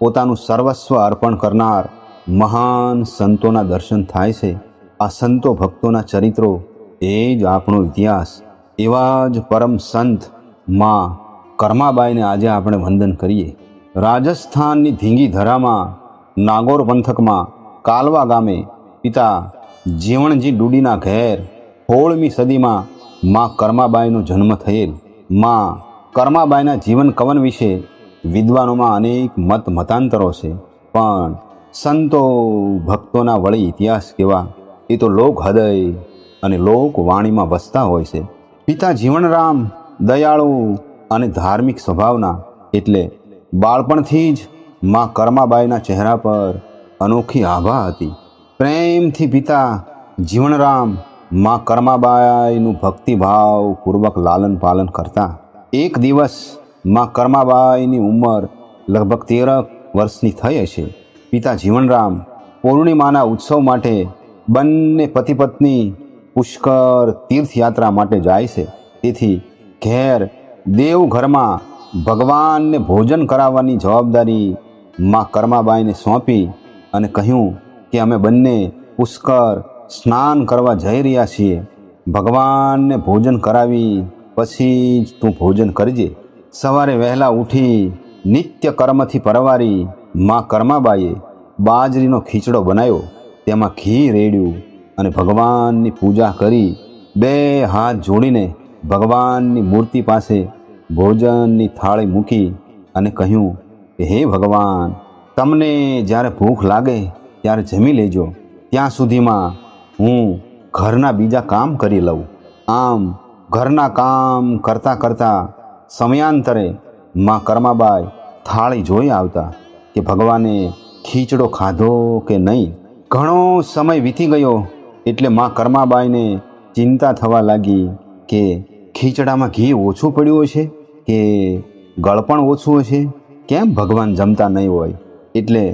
પોતાનું સર્વસ્વ અર્પણ કરનાર મહાન સંતોના દર્શન થાય છે. આ સંતો ભક્તોના ચરિત્રો એ જ આપણો ઇતિહાસ. એવા જ પરમ સંતમાં કર્માબાઈને આજે આપણે વંદન કરીએ. રાજસ્થાનની ધીંગી ધરામાં નાગોર પંથકમાં, કાલવા ગામે પિતા જીવણજી ડુડીના ઘેર સોળમી સદીમાં મા કર્માબાઈનો જન્મ થયેલ. મા કર્માબાઈના જીવન કવન વિશે વિદ્વાનોમાં અનેક મત મતાંતરો છે. પણ સંતો ભક્તોના વળી ઇતિહાસ કેવા? એ તો લોક હૃદય અને લોક વાણીમાં વસતા હોય છે. પિતા જીવનરામ દયાળુ અને ધાર્મિક સ્વભાવના એટલે બાળપણથી જ માં કર્માબાઈના ચહેરા પર અનોખી આભા હતી. પ્રેમથી પિતા જીવનરામમાં કર્માબાઈનું ભક્તિભાવ પૂર્વક લાલન પાલન કરતા. એક દિવસ માં કર્માબાઈની ઉંમર લગભગ તેર વર્ષની થઈ હશે. પિતા જીવનરામ પૂર્ણિમાના ઉત્સવ માટે બંને પતિ પત્ની પુષ્કર તીર્થયાત્રા માટે જાય છે. તેથી ઘેર દેવઘરમાં ભગવાનને ભોજન કરાવવાની જવાબદારી માં કર્માબાઈને સોંપી અને કહ્યું કે અમે બંને પુષ્કર સ્નાન કરવા જઈ રહ્યા છીએ. ભગવાનને ભોજન કરાવી પછી જ તું ભોજન કરજે. સવારે વહેલા ઉઠી નિત્ય કર્મથી પરવારી મા કર્માબાઈએ બાજરીનો ખીચડો બનાવ્યો. તેમાં ઘી રેડ્યું અને ભગવાનની પૂજા કરી બે હાથ જોડીને ભગવાનની મૂર્તિ પાસે ભોજનની થાળી મૂકી અને કહ્યું કે હે ભગવાન, તમને જ્યારે ભૂખ લાગે ત્યારે જમી લેજો. ત્યાં સુધીમાં હું ઘરના બીજા કામ કરી લઉં. આમ ઘરના કામ કરતાં કરતાં સમયાંતરે માં કર્માબાઈ થાળી જોઈ આવતા કે ભગવાને ખીચડો ખાધો કે નહીં? ઘણો સમય વીતી ગયો એટલે માં કર્માબાઈને ચિંતા થવા લાગી કે ખીચડામાં ઘી ઓછું પડ્યું છે કે ગળપણ ઓછું હશે? કેમ ભગવાન જમતા નહીં હોય? એટલે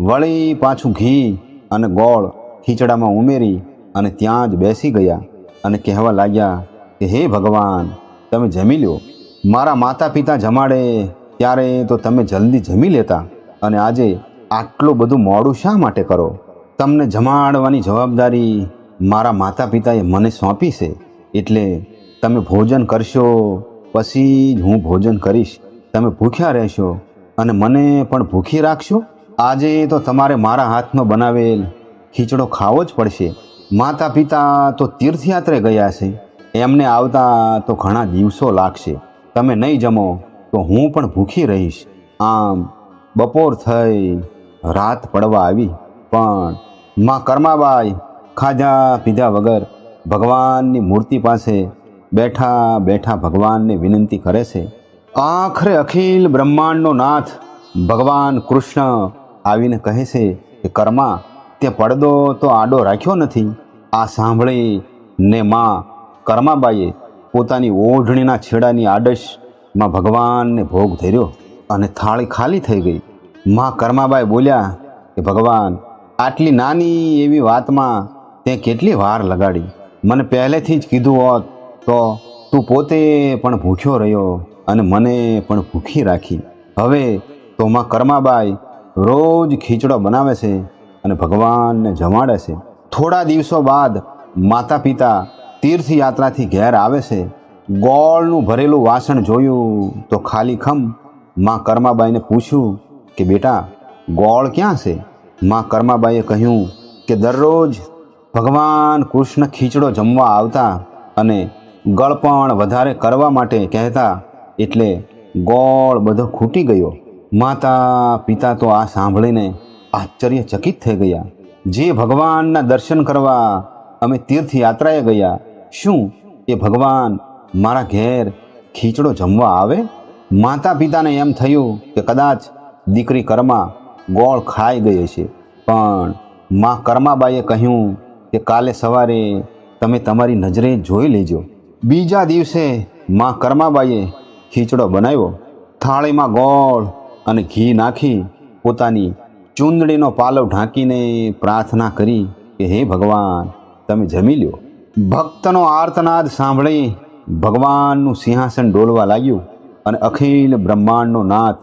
વળી પાછું ઘી અને ગોળ ખીચડામાં ઉમેરી અને ત્યાં જ બેસી ગયા અને કહેવા લાગ્યા કે હે ભગવાન, તમે જમી લો મારા માતા પિતા જમાડે ત્યારે તો તમે જલ્દી જમી લેતા અને આજે આટલું બધું મોડું શા માટે કરો? તમને જમાડવાની જવાબદારી મારા માતા પિતાએ મને સોંપી છે. એટલે તમે ભોજન કરશો, પછી જ હું ભોજન કરીશ. તમે ભૂખ્યા રહેશો અને મને પણ ભૂખી રાખશો? આજે તો તમારે મારા હાથમાં બનાવેલ ખીચડો ખાવો જ પડશે. માતા પિતા તો તીર્થયાત્રે ગયા છે. એમને આવતા તો ઘણા દિવસો લાગશે. તમે નહીં જમો, તો હું પણ ભૂખી રહીશ. આમ બપોર થઈ, રાત પડવા આવી. પણ માં કર્માબાઈ ખાધા પીધા વગર ભગવાનની મૂર્તિ પાસે બેઠા બેઠા ભગવાનને વિનંતી કરે છે, આખરે અખિલ બ્રહ્માંડનો નાથ ભગવાન કૃષ્ણ, આવીને કહે છે કે, કર્મા, તે પડદો તો આડો રાખ્યો નથી. આ સાંભળી ને માં કર્માબાઈએ પોતાની ઓઢણીના છેડાની આડશમાં ભગવાનને ભોગ ધર્યો અને થાળી ખાલી થઈ ગઈ. માં કર્માબાઈ બોલ્યા કે, ભગવાન, આટલી નાની એવી વાતમાં તે કેટલી વાર લગાડી? મને પહેલેથી જ કીધું હોત તો તું પોતે પણ ભૂખ્યો રહ્યો અને મને પણ ભૂખી રાખી. હવે તો માં કર્માબાઈ રોજ ખીચડો બનાવે છે અને ભગવાનને જમાડે છે. થોડા દિવસો બાદ માતા પિતા તીર્થયાત્રાથી ઘેર આવે છે, ગોળનું ભરેલું વાસણ જોયું તો ખાલી ખમમાં કર્માબાઈને પૂછ્યું કે, બેટા, ગોળ ક્યાં છે? માં કર્માબાઈએ કહ્યું કે, દરરોજ ભગવાન કૃષ્ણ ખીચડો જમવા આવતા અને ગળપણ વધારે કરવા માટે કહેતા, એટલે ગોળ બધો ખૂટી ગયો. માતા, પિતા તો આ સાંભળીને આશ્ચર્યચકિત થઈ ગયા. જે ભગવાનના દર્શન કરવા અમે તીર્થયાત્રાએ ગયા. શું? એ ભગવાન, મારા ઘેર ખીચડો જમવા આવે? માતા પિતાને એમ થયું કે કદાચ દીકરી કર્મા ગોળ ખાઈ ગઈ છે પણ મા કર્માબાઈએ કહ્યું કે કાલે સવારે તમે તમારી નજરે જોઈ લેજો. બીજા દિવસે મા કર્માબાઈએ ખીચડો બનાવ્યો. થાળીમાં ગોળ અને ઘી નાખી પોતાની ચૂંદડીનો પાલવ ઢાંકીને પ્રાર્થના કરી કે, હે ભગવાન તમે જમી લ્યો. ભક્તનો આર્તનાદ સાંભળી ભગવાનનું સિંહાસન ડોલવા લાગ્યું અને અખિલ બ્રહ્માંડનો નાથ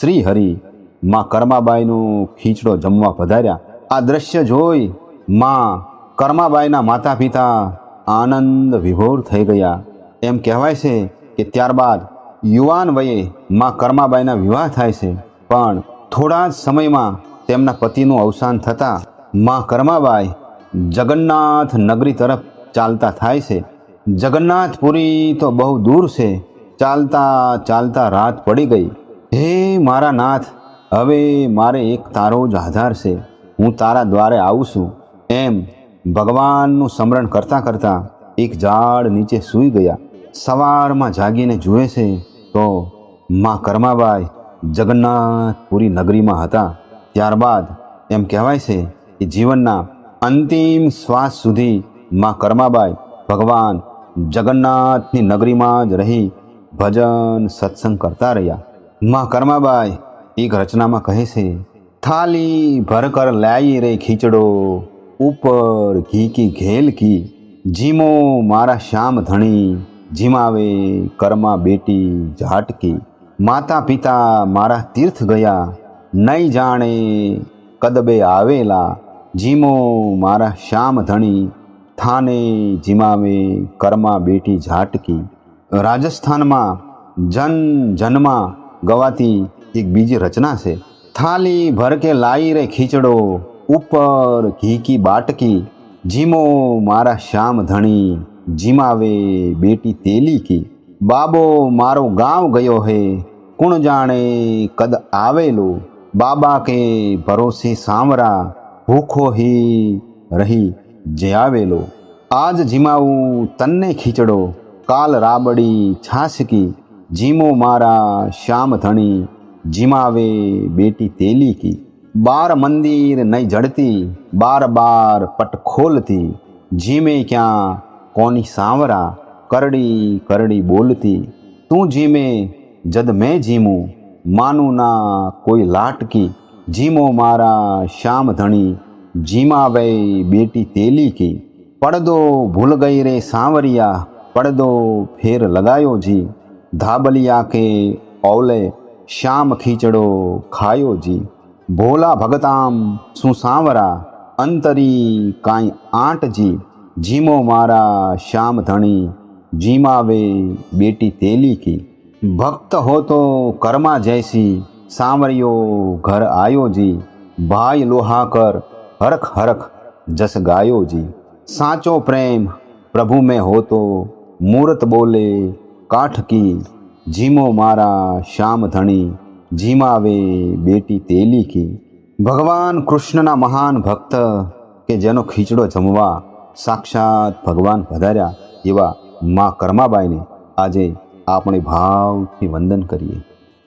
શ્રી હરિ માં કર્માબાઈનું ખીચડો જમવા પધાર્યા. આ દ્રશ્ય જોઈ માં કર્માબાઈના માતા પિતા આનંદ વિભોર થઈ ગયા. એમ કહેવાય છે કે ત્યારબાદ યુવાન વયે માં કર્માબાઈના વિવાહ થાય છે. પણ થોડા જ સમયમાં તેમના પતિનું અવસાન થતાં માં કર્માબાઈ જગન્નાથ નગરી તરફ ચાલતા થાય છે. જગન્નાથપુરી તો બહુ દૂર છે. ચાલતા ચાલતા રાત પડી ગઈ. હે મારા નાથ, હવે મારે એક તારો જ આધાર છે. હું તારા દ્વારે આવું છું. એમ ભગવાનનું સ્મરણ કરતાં કરતાં એક ઝાડ નીચે સૂઈ ગયા. સવારમાં જાગીને જુએ છે તો માં કર્માબાઈ જગન્નાથપુરી નગરીમાં હતા. ત્યારબાદ એમ કહેવાય છે કે જીવનના અંતિમ શ્વાસ સુધી માં કર્માબાઈ ભગવાન જગન્નાથની નગરીમાં જ રહી ભજન સત્સંગ કરતા રહ્યા. માં કર્માબાઈ એક રચનામાં કહે છે, થાલી ભરકર લાઈ રે ખીચડો, ઉપર ઘી કી ઘેલ કી, જીમો મારા શ્યામ ધણી, જીમાવે કર્મા બેટી ઝાટકી માતા પિતા મારા તીર્થ ગયા, નહીં જાણે કદબે આવેલા જીમો મારા શ્યામ ધણી, થાને જીમાવે કર્મા બેટી ઝાટકી. રાજસ્થાનમાં જન જન્મા ગવાતી એક બીજી રચના છે. થાલી ભરકે લાઈ રે ખીચડો, ઉપર ઘી કી બાટકી. જીમો મારા શ્યામ ધણી, જીમાવે બેટી તેલી કી. બાબો મારો ગાંવ ગયો હે, કુણ જાણે કદ આવેલો? બાબા કે ભરોસે સાંવરા ભૂખો હી રહી જે આવેલો. આજ જીમાવું તન્ને ખીચડો, કાલ રાબડી છાસકી, જીમો મારા શ્યામ ધણી, જીમાવે બેટી તેલી કી. બાર મંદિર નહીં જડતી, બાર બાર પટ ખોલતી, જીમે ક્યાં કોની સાંવરા, કરડી કરડી બોલતી. તું જીમે, જદ મેં જીમું, માનું ના કોઈ લાટકી. જીમો મારા શ્યામ ધણી, જીમાવે બેટી તેલી કી. પડદો ભૂલ ગઈ રે સાંવરિયા, પડદો ફેર લગાયો જી. ધાબલિયા કે ઓલે શ્યામ ખીચડો ખાયો જી. ભોલા ભગતામ શું સાંવરા, અંતરી કાંઈ આંટ જી. જીમો મારા શ્યામ ધણી, જીમાવે બેટી તેલી કી. ભક્ત હો તો કર્મા જૈસી સાંવરિયો ઘર આયો જી, ભાઈ લોહાકર હરખ હરખ જસ ગાયો જી. સાચો પ્રેમ પ્રભુ મેં હોતો, મૂર્ત બોલે, કાઠ કી, જીમો મારા શ્યામ ધણી, જીમાવે બેટી તેલી કી. ભગવાન કૃષ્ણના મહાન ભક્ત કે જેનો ખીચડો જમવા સાક્ષાત ભગવાન પધાર્યા એવા મા કર્માબાઈને આજે આપણે ભાવથી વંદન કરીએ.